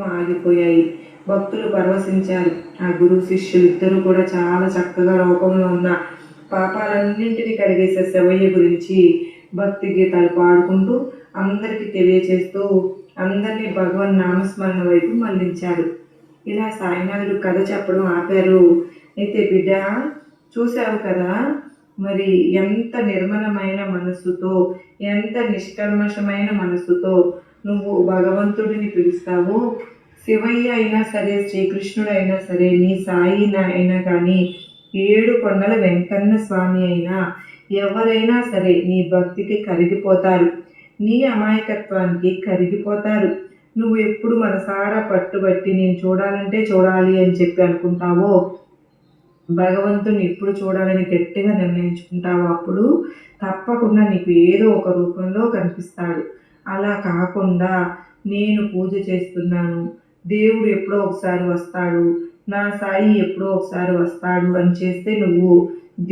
ఆగిపోయాయి. భక్తులు పరవశించారు. ఆ గురు శిష్యులు ఇద్దరు కూడా చాలా చక్కగా రూపంలో ఉన్న పాపాలన్నింటినీ కడిగేసే శివయ్య గురించి భక్తి గీతాలు పాడుకుంటూ అందరికీ తెలియచేస్తూ అందరినీ భగవన్ నామస్మరణ వైపు మళ్ళించాడు. ఇలా సాయినాథుడు కథ చెప్పడం ఆపారు. అయితే బిడ్డ చూశావు కదా? మరి ఎంత నిర్మలమైన మనస్సుతో ఎంత నిష్కల్మషమైన మనస్సుతో నువ్వు భగవంతుడిని పిలుస్తావు శివయ్య అయినా సరే శ్రీకృష్ణుడు అయినా సరే నీ సాయి అయినా కానీ ఏడు కొండల వెంకన్న స్వామి అయినా ఎవరైనా సరే నీ భక్తికి కరిగిపోతారు. నీ అమాయకత్వానికి కరిగిపోతారు. నువ్వు ఎప్పుడు మనసారా పట్టుబట్టి నేను చూడాలంటే చూడాలి అని చెప్పి అనుకుంటావో భగవంతుని ఎప్పుడు చూడాలని గట్టిగా నిర్ణయించుకుంటావో అప్పుడు తప్పకుండా నీకు ఏదో ఒక రూపంలో కనిపిస్తాడు. అలా కాకుండా నేను పూజ చేస్తున్నాను. దేవుడు ఎప్పుడో ఒకసారి వస్తాడు. నా సాయి ఎప్పుడో ఒకసారి వస్తాడు అని చేస్తే నువ్వు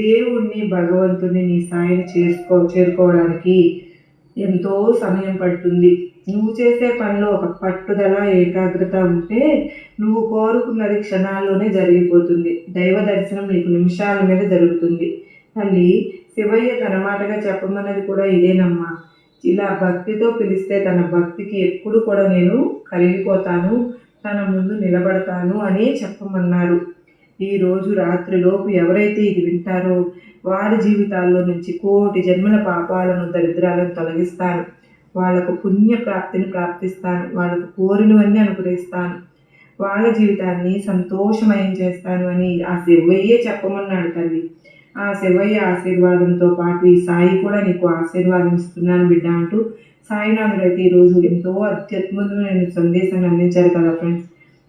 దేవుణ్ణి భగవంతుని నీ సాయిని చేసుకో చేరుకోవడానికి ఎంతో సమయం పడుతుంది. నువ్వు చేసే పనిలో ఒక పట్టుదల ఏకాగ్రత ఉంటే నువ్వు కోరుకున్నది క్షణాల్లోనే జరిగిపోతుంది. దైవ దర్శనం నీకు నిమిషాల మీద జరుగుతుంది. తల్లి శివయ్య తన మాటగా చెప్పమన్నది కూడా ఇదేనమ్మా. ఇలా భక్తితో పిలిస్తే తన భక్తికి ఎప్పుడు కూడా నేను కరిగిపోతాను తన ముందు నిలబడతాను అని చెప్పమన్నారు ఈరోజు రాత్రిలోపు ఎవరైతే ఇది వింటారో వారి జీవితాల్లో నుంచి కోటి జన్మల పాపాలను దరిద్రాలను తొలగిస్తాను వాళ్ళకు పుణ్య ప్రాప్తిని ప్రాప్తిస్తాను వాళ్ళకు కోరినవన్నీ అనుగ్రహిస్తాను వాళ్ళ జీవితాన్ని సంతోషమయం చేస్తాను అని ఆ శివయ్యే చెప్పమన్నాడు తల్లి. ఆ శివయ్య ఆశీర్వాదంతో పాటు ఈ సాయి కూడా నీకు ఆశీర్వాదం ఇస్తున్నాను బిడ్డ అంటూ సాయినాథుడు అయితే ఈరోజు ఎంతో అత్యద్భుతమైన సందేశాన్ని అందించారు కదా ఫ్రెండ్స్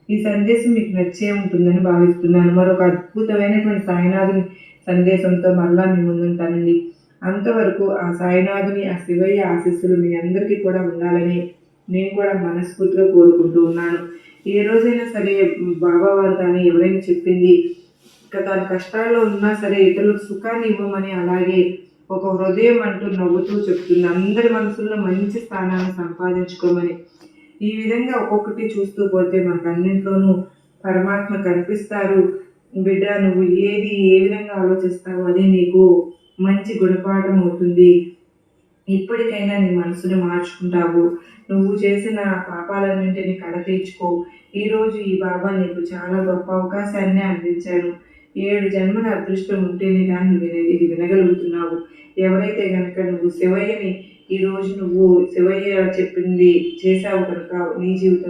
ఈ సందేశం మీకు నచ్చే ఉంటుందని భావిస్తున్నాను. మరొక అద్భుతమైనటువంటి సాయినాథుని సందేశంతో మరలా మీ ముందుంటానండి. అంతవరకు ఆ సాయినాథుని ఆ శివయ్య ఆశీస్సులు మీ అందరికీ కూడా ఉండాలని నేను కూడా మనస్ఫూర్తిగా కోరుకుంటూ ఉన్నాను. ఏ రోజైనా సరే బాబావారు కానీ ఎవరైనా చెప్పింది ఇక తన కష్టాల్లో ఉన్నా సరే ఇతరులకు సుఖాన్ని ఇవ్వమని అలాగే ఒక హృదయం అంటూ నవ్వుతూ చెప్తుంది. అందరి మనసుల్లో మంచి స్థానాన్ని సంపాదించుకోమని. ఈ విధంగా ఒక్కొక్కటి చూస్తూ పోతే మనకు అన్నింట్లోనూ పరమాత్మ కనిపిస్తారు. బిడ్డ నువ్వు ఏది ఏ విధంగా ఆలోచిస్తావో? అదే నీకు మంచి గుణపాఠం అవుతుంది. ఇప్పటికైనా నీ మనసును మార్చుకుంటావు. నువ్వు చేసిన పాపాలన్నింటినీ కడ తీర్చుకో. ఈరోజు ఈ బాబా నీకు చాలా గొప్ప అవకాశాన్ని అందించాను ఏడు జన్మల అదృష్టం ఉంటేనే కానీ నువ్వు ఇది వినగలుగుతున్నావు. ఎవరైతే కనుక నువ్వు శివయ్యని ఈరోజు నువ్వు శివయ్య చెప్పింది చేశావు కనుక నీ జీవితం